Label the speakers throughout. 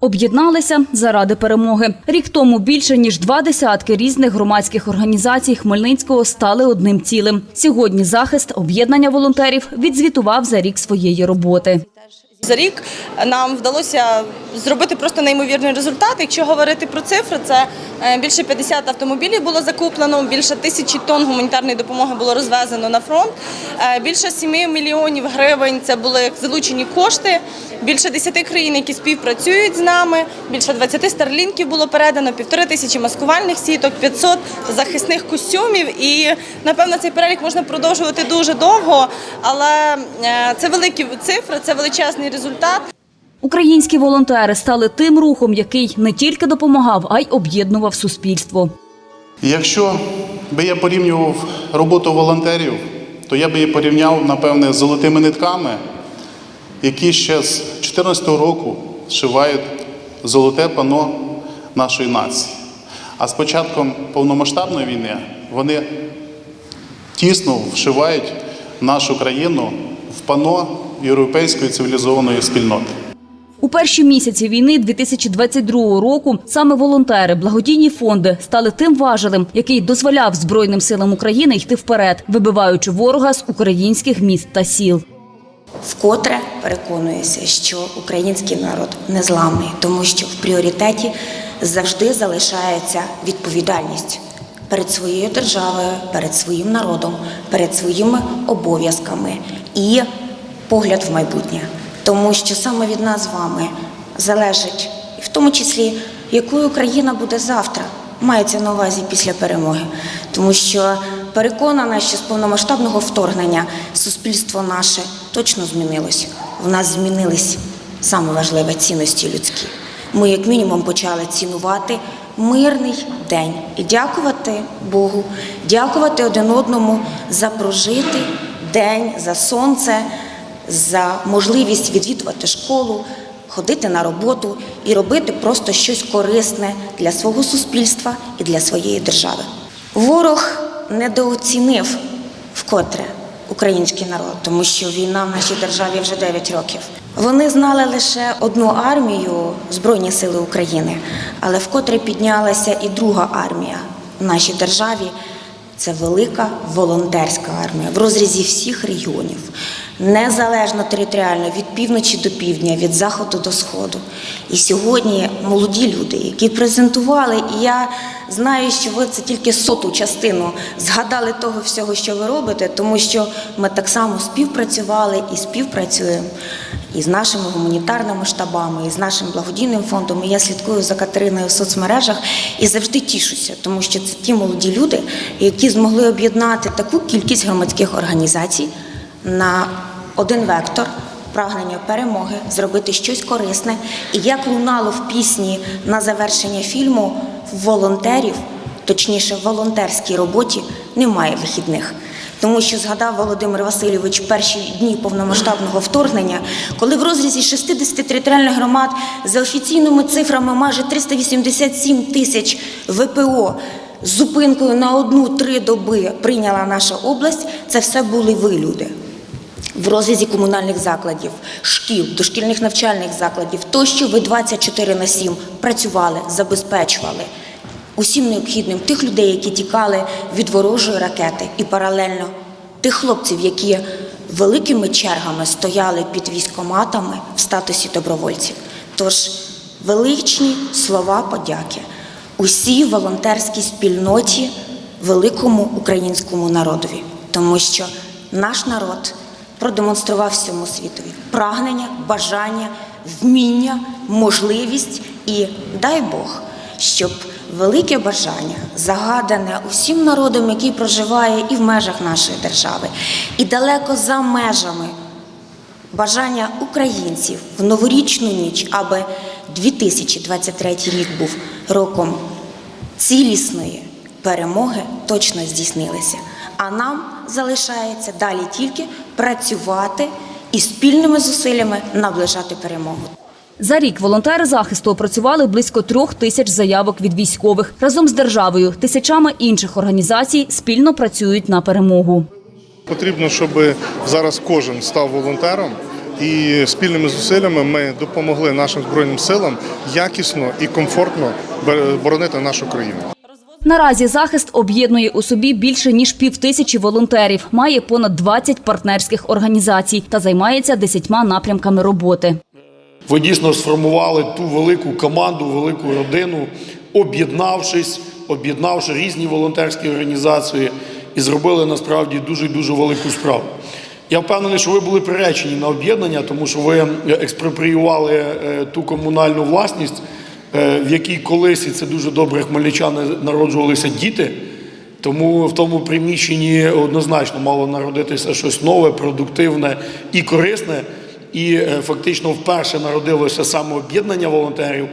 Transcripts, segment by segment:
Speaker 1: Об'єдналися заради перемоги. Рік тому більше ніж два десятки різних громадських організацій Хмельницького стали одним цілим. Сьогодні захист об'єднання волонтерів відзвітував за рік своєї роботи.
Speaker 2: За рік нам вдалося зробити просто неймовірний результат. Якщо говорити про цифри, це е, більше 50 автомобілів було закуплено, більше тисячі тонн гуманітарної допомоги було розвезено на фронт. е, Більше 7 мільйонів гривень це були залучені кошти. Більше 10 країн, які співпрацюють з нами. Більше 20 старлінків було передано, півтори тисячі маскувальних сіток, 500 захисних костюмів. І напевно цей перелік можна продовжувати дуже довго, але е, це великі цифри, це величезний результат.
Speaker 1: Українські волонтери стали тим рухом, який не тільки допомагав, а й об'єднував суспільство.
Speaker 3: Якщо би я порівнював роботу волонтерів, то я би її порівняв, напевне, з золотими нитками, які ще з 2014 року зшивають золоте пано нашої нації. А з початком повномасштабної війни вони тісно вшивають нашу країну в пано європейської цивілізованої спільноти.
Speaker 1: У перші місяці війни 2022 року саме волонтери, благодійні фонди стали тим важелем, який дозволяв Збройним силам України йти вперед, вибиваючи ворога з українських міст та сіл.
Speaker 4: Вкотре переконуюся, що український народ незламний, тому що в пріоритеті завжди залишається відповідальність перед своєю державою, перед своїм народом, перед своїми обов'язками і погляд в майбутнє. Тому що саме від нас з вами залежить, і в тому числі, якою Україна буде завтра, мається на увазі після перемоги. Тому що переконана, що з повномасштабного вторгнення суспільство наше точно змінилось. В нас змінились саме важливе цінності людські. Ми, як мінімум, почали цінувати мирний день і дякувати Богу, дякувати один одному за прожитий день, за сонце, за можливість відвідувати школу, ходити на роботу і робити просто щось корисне для свого суспільства і для своєї держави. Ворог недооцінив вкотре український народ, тому що війна в нашій державі вже 9 років. Вони знали лише одну армію Збройні Сили України, але вкотре піднялася і друга армія в нашій державі. Це велика волонтерська армія в розрізі всіх регіонів, незалежно територіально від півночі до півдня, від заходу до сходу. І сьогодні молоді люди, які презентували, і я знаю, що ви це тільки соту частину згадали того всього, що ви робите, тому що ми так само співпрацювали і співпрацюємо і з нашими гуманітарними штабами, і з нашим благодійним фондом. І я слідкую за Катериною в соцмережах і завжди тішуся, тому що це ті молоді люди, які змогли об'єднати таку кількість громадських організацій на один вектор. Прагнення перемоги, зробити щось корисне. І як лунало в пісні на завершення фільму волонтерів, точніше, в волонтерській роботі немає вихідних. Тому що згадав Володимир Васильович перші дні повномасштабного вторгнення, коли в розрізі 60 територіальних громад за офіційними цифрами майже 387 тисяч ВПО з зупинкою на одну-три доби прийняла наша область, це все були ви люди. В розрізі комунальних закладів, шкіл, дошкільних навчальних закладів, тощо ви 24 на 7 працювали, забезпечували усім необхідним тих людей, які тікали від ворожої ракети, і паралельно тих хлопців, які великими чергами стояли під військоматами в статусі добровольців. Тож величні слова подяки усій волонтерській спільноті, великому українському народові, тому що наш народ продемонстрував всьому світові прагнення, бажання, вміння, можливість. І дай Бог, щоб велике бажання, загадане усім народом, який проживає і в межах нашої держави, і далеко за межами бажання українців в новорічну ніч, аби 2023 рік був роком цілісної перемоги, точно здійснилися. А нам залишається далі тільки працювати і спільними зусиллями наближати перемогу.
Speaker 1: За рік волонтери захисту опрацювали близько трьох тисяч заявок від військових. Разом з державою тисячами інших організацій спільно працюють на перемогу.
Speaker 5: Потрібно, щоб зараз кожен став волонтером, І спільними зусиллями ми допомогли нашим збройним силам якісно і комфортно боронити нашу країну.
Speaker 1: Наразі захист об'єднує у собі більше ніж півтисячі волонтерів, має понад 20 партнерських організацій та займається десятьма напрямками роботи.
Speaker 6: Ви дійсно сформували ту велику команду, велику родину, об'єднавшись, об'єднавши різні волонтерські організації і зробили насправді дуже дуже велику справу. Я впевнений, що ви були приречені на об'єднання, тому що ви експропріювали е, ту комунальну власність, е, в якій колись і це дуже добре хмельничани народжувалися діти. Тому в тому приміщенні однозначно мало народитися щось нове, продуктивне і корисне. І е, фактично вперше народилося саме об'єднання волонтерів,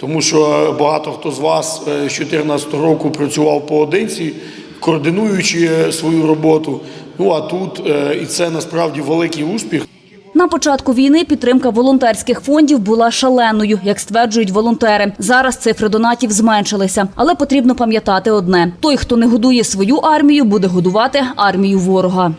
Speaker 6: тому що багато хто з вас е, з 2014 року працював поодинці, координуючи е, свою роботу. Ну а тут і це насправді великий успіх.
Speaker 1: На початку війни підтримка волонтерських фондів була шаленою, як стверджують волонтери. Зараз цифри донатів зменшилися, але потрібно пам'ятати одне: той, хто не годує свою армію, буде годувати армію ворога.